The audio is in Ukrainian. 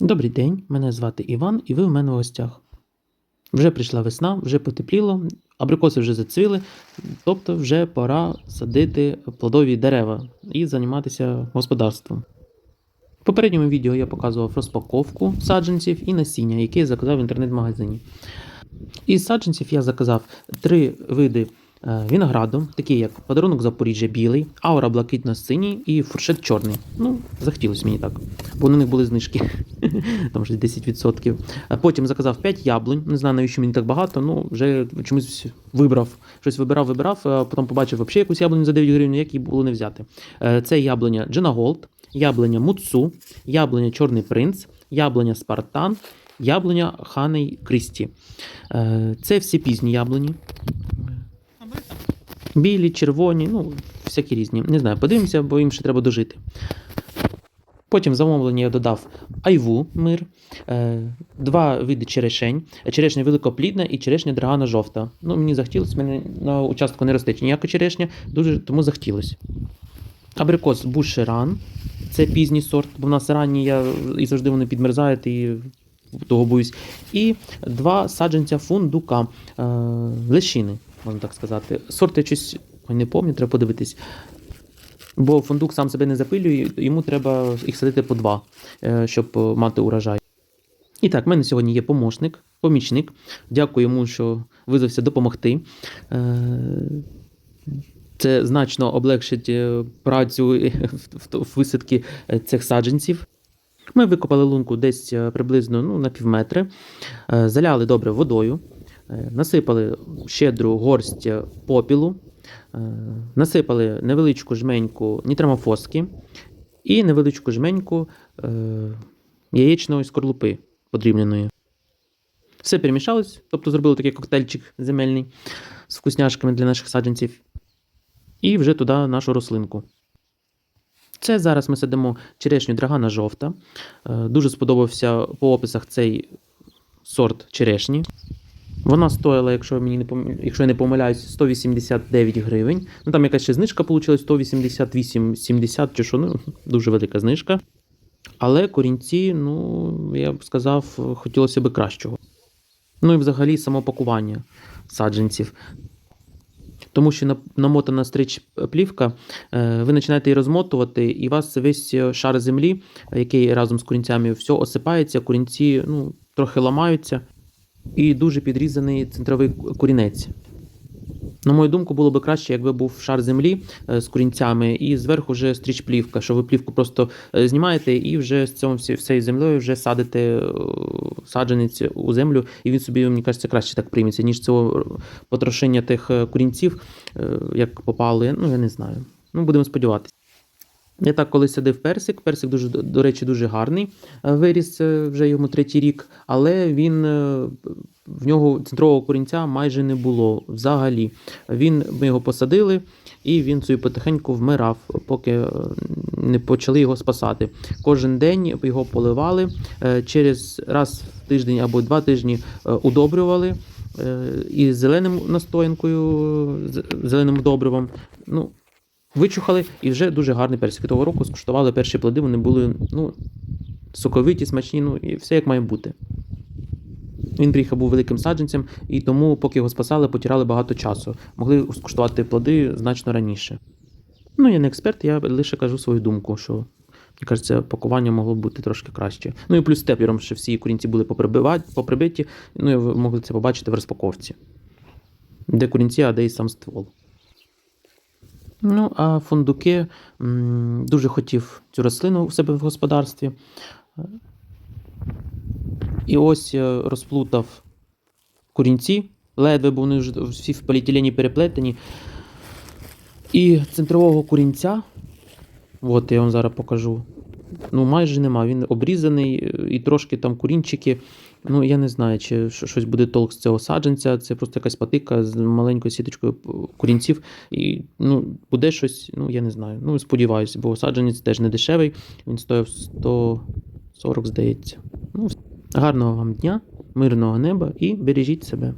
Добрий день, мене звати Іван, і ви в мене в гостях. Вже прийшла весна, вже потепліло, абрикоси вже зацвіли, тобто вже пора садити плодові дерева і займатися господарством. В попередньому відео я показував розпаковку саджанців і насіння, які я заказав в інтернет-магазині. Із саджанців я заказав три види е, винограду, такі як подарунок Запоріжжя білий, аура блакитно-синій і фуршет чорний. Ну, захотілося мені так, бо на них були знижки, там вже 10%. Потім заказав 5 яблунь. Не знаю, навіщо мені так багато, ну вже чомусь вибрав. Щось вибирав, вибирав, а потім побачив взагалі якусь яблуню за 9 гривень, як її було не взяти. Е, Це яблуня Джина Голд, яблуня Муцу, яблуня Чорний принц, яблуня Спартан, яблуня Ханей Крісті. Е, Це всі пізні яблуні. Білі, червоні, ну, всякі різні. Не знаю, подивимося, бо їм ще треба дожити. Потім в замовлення я додав айву мир, е, два види черешень, черешня великоплідна і черешня драгана жовта. Ну, мені захотілося, мене на участку не росте ніяка черешня, дуже тому захотілося. Абрикос бушеран, це пізній сорт, бо в нас ранні я і завжди вони підмерзають і того боюсь. І два саджанця фундука, е, лещини, можна так сказати. Сорт я щось не пам'ятаю, треба подивитись. Бо фундук сам себе не запилює, йому треба їх садити по два, е, щоб е, мати урожай. І так, в мене сьогодні є помощник, помічник. Дякую йому, що визвався допомогти. Е, Це значно облегшить працю в- в висадки е, цих саджанців. Ми викопали лунку десь приблизно ну, на півметри, е, заляли добре водою, насипали щедру горсть е, попілу, е, насипали невеличку жменьку нітрамофоски і невеличку жменьку е, яєчної скорлупи подрібненої. Все перемішалось, тобто зробили такий коктейльчик земельний з вкусняшками для наших саджанців. І вже туди нашу рослинку. Це зараз ми садимо черешню драгана жовта. Е, Дуже сподобався по описах цей сорт черешні. Вона стоїла, якщо, мені не помиля... якщо я не помиляюсь, 189 гривень. Ну там якась ще знижка вийшла 188,70 чи що, ну, дуже велика знижка. Але корінці, ну, я б сказав, хотілося б кращого. Ну і взагалі само пакування саджанців. Тому що намотана стрич плівка, е, ви починаєте її розмотувати, і у вас весь шар землі, е, який разом з корінцями, все осипається, корінці ну, трохи ламаються, і дуже підрізаний центровий корінець. На мою думку, було б краще, якби був шар землі е, з корінцями, і зверху вже стріч плівка, що ви плівку просто е, знімаєте і вже з всі- всією землею вже садите е, саджанець у землю, і він собі, мені кажеться, краще так прийметься, ніж цього потрошення тих корінців, як попали. Ну, я не знаю. Ну, будемо сподіватися. Я так колись садив персик. Персик дуже, до- речі, дуже гарний. е, Виріс е, вже йому третій рік, але він е, в нього центрового корінця майже не було взагалі. Він, ми його посадили, і він собі потихеньку вмирав, поки не почали його спасати. Кожен день його поливали. Через раз в тиждень або два тижні удобрювали. І зеленим настоянкою, зеленим добривом. Ну, вичухали, і вже дуже гарний персик. Того року скуштували перші плоди, вони були ну, соковиті, смачні, ну і все як має бути. Він приїхав був великим саджанцем, і тому, поки його спасали, потирали багато часу. Могли скуштувати плоди значно раніше. Ну, я не експерт, я лише кажу свою думку, що мені кажеться, пакування могло бути трошки краще. Ну і плюс теплером, що всі корінці були поприбиті, ну і ви могли це побачити в розпаковці. Де корінці, а де і сам ствол. Ну, а фундуки дуже хотів цю рослину у себе в господарстві. І ось е, розплутав корінці, ледве, бо вони вже всі в поліетилені переплетені. І центрового корінця, от я вам зараз покажу. Ну, майже нема. Він обрізаний, е, і трошки там корінчики. Ну, я не знаю, чи щось буде толк з цього саджанця. Це просто якась патика з маленькою сіточкою курінців. І ну, буде щось, ну я не знаю. Ну, сподіваюся, бо саджанець теж не дешевий. Він стоїв 140, здається. Ну, гарного вам дня, мирного неба і бережіть себе.